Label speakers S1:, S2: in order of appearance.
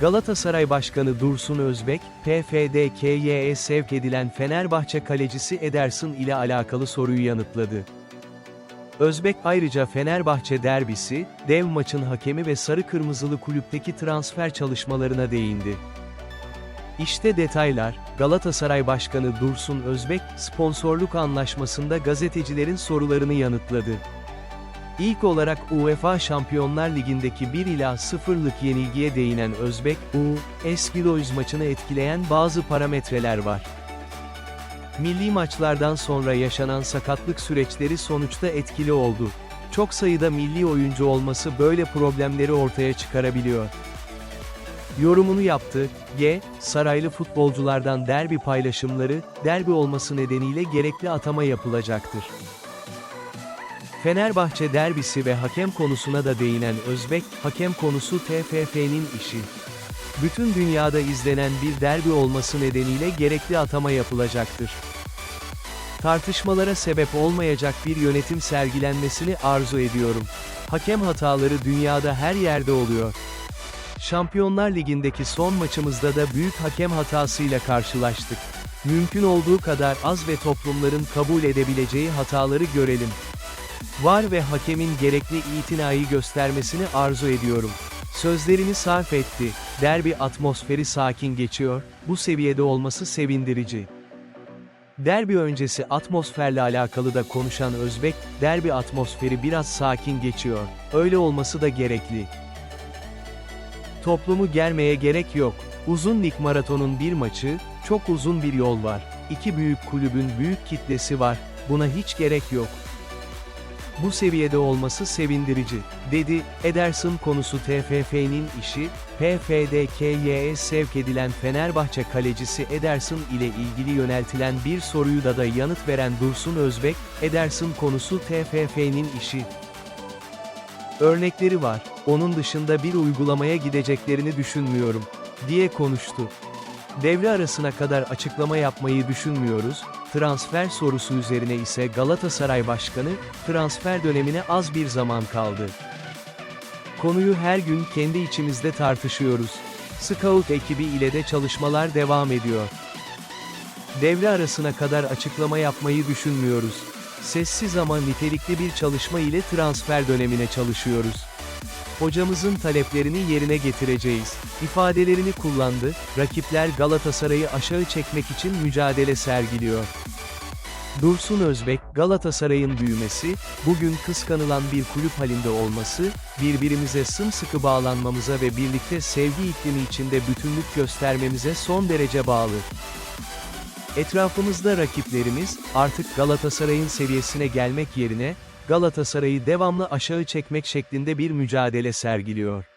S1: Galatasaray Başkanı Dursun Özbek, PFDKY'ye sevk edilen Fenerbahçe kalecisi Ederson ile alakalı soruyu yanıtladı. Özbek ayrıca Fenerbahçe derbisi, dev maçın hakemi ve sarı kırmızılı kulüpteki transfer çalışmalarına değindi. İşte detaylar, Galatasaray Başkanı Dursun Özbek, sponsorluk anlaşmasında gazetecilerin sorularını yanıtladı. İlk olarak UEFA Şampiyonlar Ligi'ndeki 1 ila 0'lık yenilgiye değinen Özbek, U, Eskiloz maçını etkileyen bazı parametreler var. Milli maçlardan sonra yaşanan sakatlık süreçleri sonuçta etkili oldu. Çok sayıda milli oyuncu olması böyle problemleri ortaya çıkarabiliyor. Yorumunu yaptı, G, saraylı futbolculardan derbi paylaşımları, derbi olması nedeniyle gerekli atama yapılacaktır. Fenerbahçe derbisi ve hakem konusuna da değinen Özbek, hakem konusu TFF'nin işi. Bütün dünyada izlenen bir derbi olması nedeniyle gerekli atama yapılacaktır. Tartışmalara sebep olmayacak bir yönetim sergilenmesini arzu ediyorum. Hakem hataları dünyada her yerde oluyor. Şampiyonlar Ligi'ndeki son maçımızda da büyük hakem hatasıyla karşılaştık. Mümkün olduğu kadar az ve toplumların kabul edebileceği hataları görelim. Var ve hakemin gerekli itinayı göstermesini arzu ediyorum. Sözlerini sarf etti. Derbi atmosferi sakin geçiyor, bu seviyede olması sevindirici. Derbi öncesi atmosferle alakalı da konuşan Özbek, derbi atmosferi biraz sakin geçiyor. Öyle olması da gerekli. Toplumu germeye gerek yok. Uzun lig maratonun bir maçı, çok uzun bir yol var. İki büyük kulübün büyük kitlesi var. Buna hiç gerek yok. Bu seviyede olması sevindirici, dedi. Ederson konusu TFF'nin işi, PFDK'ye sevk edilen Fenerbahçe kalecisi Ederson ile ilgili yöneltilen bir soruyu da da yanıt veren Dursun Özbek, Ederson konusu TFF'nin işi. Örnekleri var, onun dışında bir uygulamaya gideceklerini düşünmüyorum, diye konuştu. Devre arasına kadar açıklama yapmayı düşünmüyoruz, transfer sorusu üzerine ise Galatasaray Başkanı, transfer dönemine az bir zaman kaldı. Konuyu her gün kendi içimizde tartışıyoruz. Scout ekibi ile de çalışmalar devam ediyor. Devre arasına kadar açıklama yapmayı düşünmüyoruz. Sessiz ama nitelikli bir çalışma ile transfer dönemine çalışıyoruz. Hocamızın taleplerini yerine getireceğiz. ifadelerini kullandı, rakipler Galatasaray'ı aşağı çekmek için mücadele sergiliyor. Dursun Özbek, Galatasaray'ın büyümesi, bugün kıskanılan bir kulüp halinde olması, birbirimize sımsıkı bağlanmamıza ve birlikte sevgi iklimi içinde bütünlük göstermemize son derece bağlı. Etrafımızda rakiplerimiz, artık Galatasaray'ın seviyesine gelmek yerine, Galatasaray'ı devamlı aşağı çekmek şeklinde bir mücadele sergiliyor.